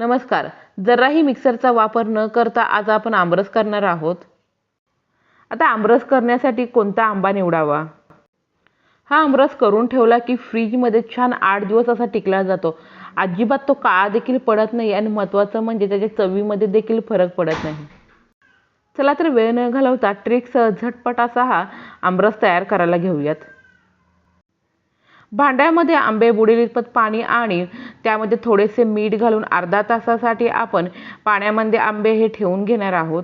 नमस्कार. जराही मिक्सरचा वापर न करता आज आपण आमरस करणार आहोत. आता आमरस करण्यासाठी कोणता आंबा निवडावा? हा आमरस करून ठेवला की फ्रीजमध्ये छान आठ दिवस असा टिकला जातो. अजिबात तो काळा देखील पडत नाही आणि महत्त्वाचं म्हणजे त्याच्या चवीमध्ये देखील फरक पडत नाही. चला तर वेळ न घालवता ट्रिकसह झटपट असा हा आमरस तयार करायला घेऊयात. भांड्यामध्ये आंबे बुडेल इतपत पाणी आणि त्यामध्ये थोडेसे मीठ घालून अर्धा तासासाठी आपण पाण्यामध्ये आंबे हे ठेवून घेणार आहोत.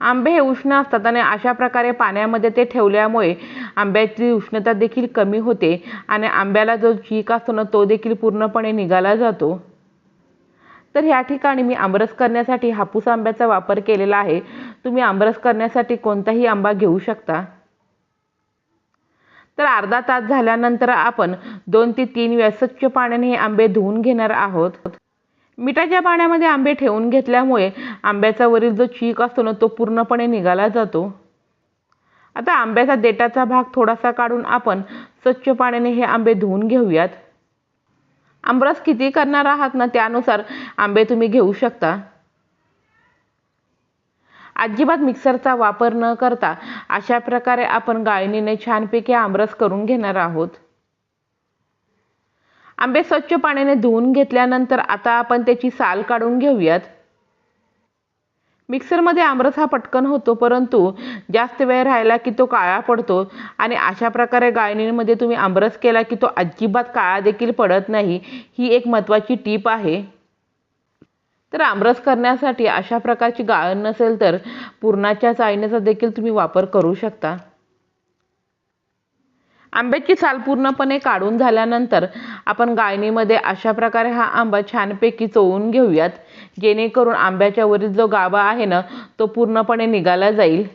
आंबे हे उष्ण असतात आणि अशा प्रकारे पाण्यामध्ये ते ठेवल्यामुळे आंब्याची उष्णता देखील कमी होते आणि आंब्याला जो चीक असतो ना तो देखील पूर्णपणे निघाला जातो. तर ह्या ठिकाणी मी आमरस करण्यासाठी हापूस आंब्याचा वापर केलेला आहे. तुम्ही आमरस करण्यासाठी कोणताही आंबा घेऊ शकता. तर अर्धा तास झाल्यानंतर आपण दोन ते तीन वेळा स्वच्छ पाण्याने हे आंबे धुवून घेणार आहोत. मिठाच्या पाण्यामध्ये आंबे ठेवून घेतल्यामुळे आंब्याचा वरील जो चीक असतो ना तो पूर्णपणे निघाला जातो. आता आंब्याचा देठाचा भाग थोडासा काढून आपण स्वच्छ पाण्याने हे आंबे धुवून घेऊयात. आंबरस किती करणार आहात ना त्यानुसार आंबे तुम्ही घेऊ शकता. अजिबात मिक्सरचा वापर न करता अशा प्रकारे आपण गाळणीने छानपैकी आमरस करून घेणार आहोत. आंबे स्वच्छ पाण्याने धुवून घेतल्यानंतर आता आपण त्याची साल काढून घेऊयात. मिक्सरमध्ये आमरस हा पटकन होतो परंतु जास्त वेळ राहिला की तो काळा पडतो आणि अशा प्रकारे गाळणीमध्ये तुम्ही आमरस केला की तो अजिबात काळा देखील पडत नाही ही एक महत्त्वाची टीप आहे. तर आमरस करण्यासाठी अशा प्रकारची गाळण नसेल तर पुरणाच्या चाळणीचा देखील तुम्ही वापर करू शकता. आंब्याची साल पूर्णपणे काढून झाल्यानंतर आपण गाळणीमध्ये अशा प्रकारे हा आंबा छानपैकी चोळून घेऊयात. जेणेकरून आंब्याच्या वरील जो गाभा आहे ना तो पूर्णपणे निघाला जाईल.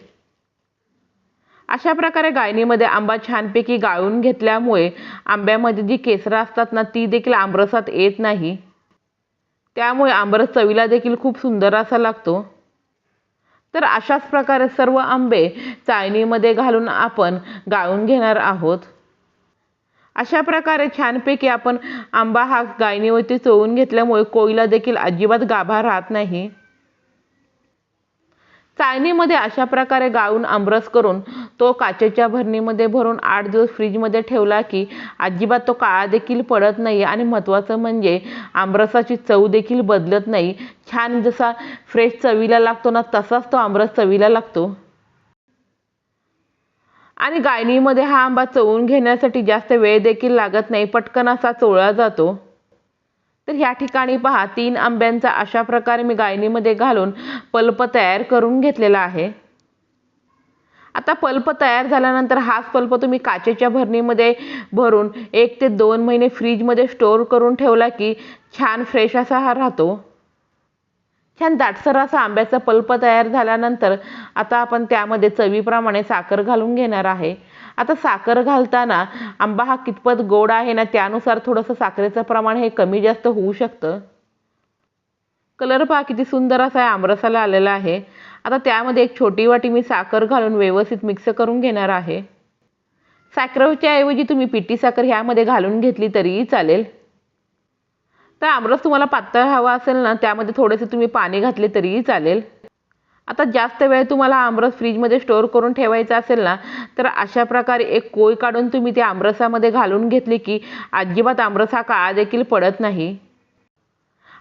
अशा प्रकारे गाळणीमध्ये आंबा छानपैकी गाळून घेतल्यामुळे आंब्यामध्ये जी केसरं असतात ना ती देखील आमरसात येत नाही. त्यामुळे आंबरस चवीला देखील खूप सुंदर असा लागतो. तर अशाच प्रकारे सर्व आंबे चाळणीमध्ये घालून आपण गाळून घेणार आहोत. अशा प्रकारे छानपैकी आपण आंबा हा गायनीवरती चोळून घेतल्यामुळे कोळीला देखील अजिबात गाभा राहत नाही. चाळणीमध्ये अशा प्रकारे गाळून आमरस करून तो काचेच्या भरणीमध्ये भरून आठ दिवस फ्रीजमध्ये ठेवला की अजिबात तो काळा देखील पडत नाही आणि महत्त्वाचं म्हणजे आमरसाची चव देखील बदलत नाही. छान जसा फ्रेश चवीला लागतो ना तसाच तो आमरस चवीला लागतो. आणि गायनीमध्ये हा आंबा चवून घेण्यासाठी जास्त वेळ देखील लागत नाही. पटकन असा चोळला जातो. तर ह्या ठिकाणी पहा तीन आंब्यांचा अशा प्रकारे मी गायनीमध्ये घालून पल्प तयार करून घेतलेला आहे. आता पल्प तयार झाल्यानंतर हाच पल्प तुम्ही काचेच्या भरणीमध्ये भरून एक ते दोन महिने फ्रीजमध्ये स्टोअर करून ठेवला की छान फ्रेश असा हा राहतो. छान दाटसर असा आंब्याचा पल्प तयार झाल्यानंतर आता आपण त्यामध्ये चवीप्रमाणे साखर घालून घेणार आहे. आता साखर घालताना आंबा हा कितपत गोड आहे ना त्यानुसार थोडंसं साखरेचं प्रमाण हे कमी जास्त होऊ शकतं. कलर पहा किती सुंदर असा आहे आमरसाला आलेला आहे. आता त्यामध्ये एक छोटी वाटी मी साखर घालून व्यवस्थित मिक्स करून घेणार आहे. साखरेच्या ऐवजी तुम्ही पिठी साखर ह्यामध्ये घालून घेतली तरीही चालेल. तर आमरस तुम्हाला पातळ हवा असेल ना त्यामध्ये थोडेसे तुम्ही पाणी घातले तरीही चालेल. आता जास्त वेळ तुम्हाला आमरस फ्रीजमध्ये स्टोअर करून ठेवायचा असेल ना तर अशा प्रकारे एक कोय काढून तुम्ही ते आमरसामध्ये घालून घेतले की अजिबात आमरस हा काळा देखील पडत नाही.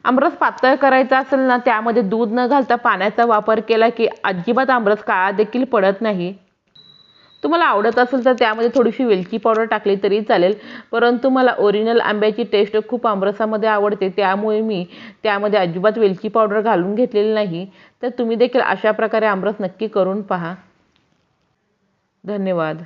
आमरस पातळ करायचा असेल ना त्यामध्ये दूध न घालता पाण्याचा वापर केला की अजिबात आमरस काळा देखील पडत नाही. तुम्हाला आवडत असेल तर त्यामध्ये थोडीशी वेलची पावडर टाकली तरी चालेल. परंतु मला ओरिजिनल आंब्याची टेस्ट खूप आमरसामध्ये आवडते. त्यामुळे मी त्यामध्ये अजिबात वेलची पावडर घालून घेतलेली नाही. तर तुम्ही देखील अशा प्रकारे आमरस नक्की करून पहा. धन्यवाद.